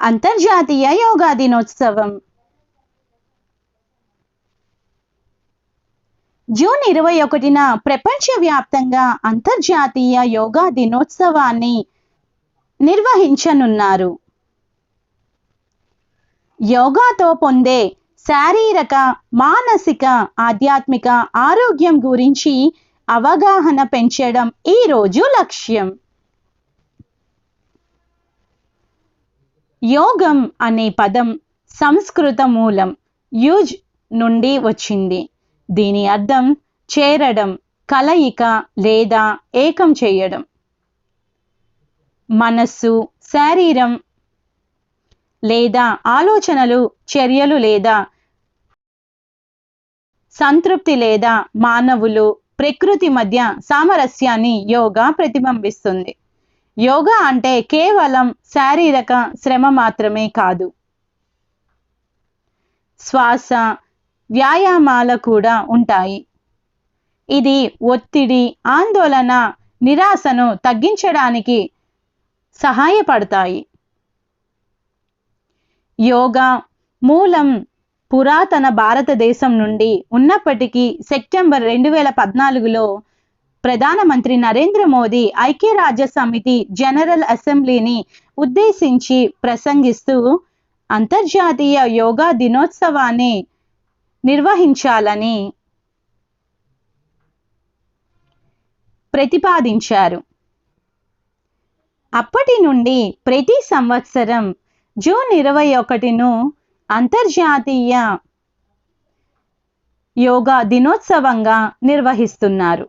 అంతర్జాతీయ యోగా దినోత్సవం. జూన్ ఇరవై ఒకటిన ప్రపంచవ్యాప్తంగా అంతర్జాతీయ యోగా దినోత్సవాన్ని నిర్వహించనున్నారు. యోగాతో పొందే శారీరక మానసిక ఆధ్యాత్మిక ఆరోగ్యం గురించి అవగాహన పెంచడం ఈ రోజు లక్ష్యం. యోగం అనే పదం సంస్కృత మూలం యూజ్ నుండి వచ్చింది. దీని అర్థం చేరడం కలయిక లేదా ఏకం చేయడం. మనస్సు శరీరం లేదా ఆలోచనలు చర్యలు లేదా సంతృప్తి లేదా మానవులు ప్రకృతి మధ్య సామరస్యాన్ని యోగా ప్రతిబింబిస్తుంది. యోగా అంటే కేవలం శారీరక శ్రమ మాత్రమే కాదు. శ్వాస వ్యాయామాల కూడా ఉంటాయి. ఇది ఒత్తిడి ఆందోళన నిరాశను తగ్గించడానికి సహాయపడతాయి. యోగా మూలం పురాతన భారతదేశం నుండి ఉన్నప్పటికీ సెప్టెంబర్ రెండు వేల పద్నాలుగులో ప్రధానమంత్రి నరేంద్ర మోదీ ఐక్యరాజ్య సమితి జనరల్ అసెంబ్లీని ఉద్దేశించి ప్రసంగిస్తూ అంతర్జాతీయ యోగా దినోత్సవాన్ని నిర్వహించాలని ప్రతిపాదించారు. అప్పటి నుండి ప్రతి సంవత్సరం జూన్ ఇరవై ఒకటిను అంతర్జాతీయ యోగా దినోత్సవంగా నిర్వహిస్తున్నారు.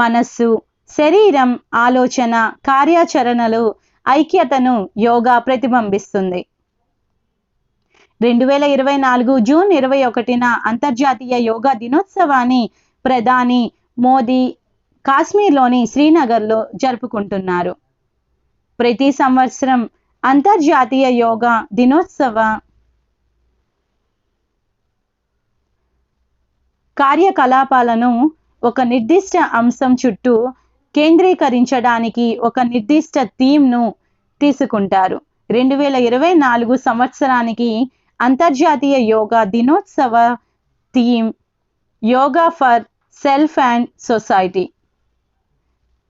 మనస్సు శరీరం ఆలోచన కార్యాచరణలు ఐక్యతను యోగా ప్రతిబింబిస్తుంది. రెండు వేల ఇరవై నాలుగు జూన్ ఇరవై ఒకటిన అంతర్జాతీయ యోగా దినోత్సవాన్ని ప్రధాని మోదీ కాశ్మీర్లోని శ్రీనగర్లో జరుపుకుంటున్నారు. ప్రతి సంవత్సరం అంతర్జాతీయ యోగా దినోత్సవ కార్యకలాపాలను ఒక నిర్దిష్ట అంశం చుట్టూ కేంద్రీకరించడానికి ఒక నిర్దిష్ట థీమ్ను తీసుకుంటారు. రెండు వేల ఇరవై నాలుగు సంవత్సరానికి అంతర్జాతీయ యోగా దినోత్సవ theme yoga for self and society.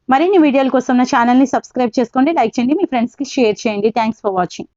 మరిన్ని వీడియోల కోసం నా ఛానల్ని సబ్స్క్రైబ్ చేసుకోండి లైక్ చేయండి మీ ఫ్రెండ్స్కి షేర్ చేయండి. Thanks for watching.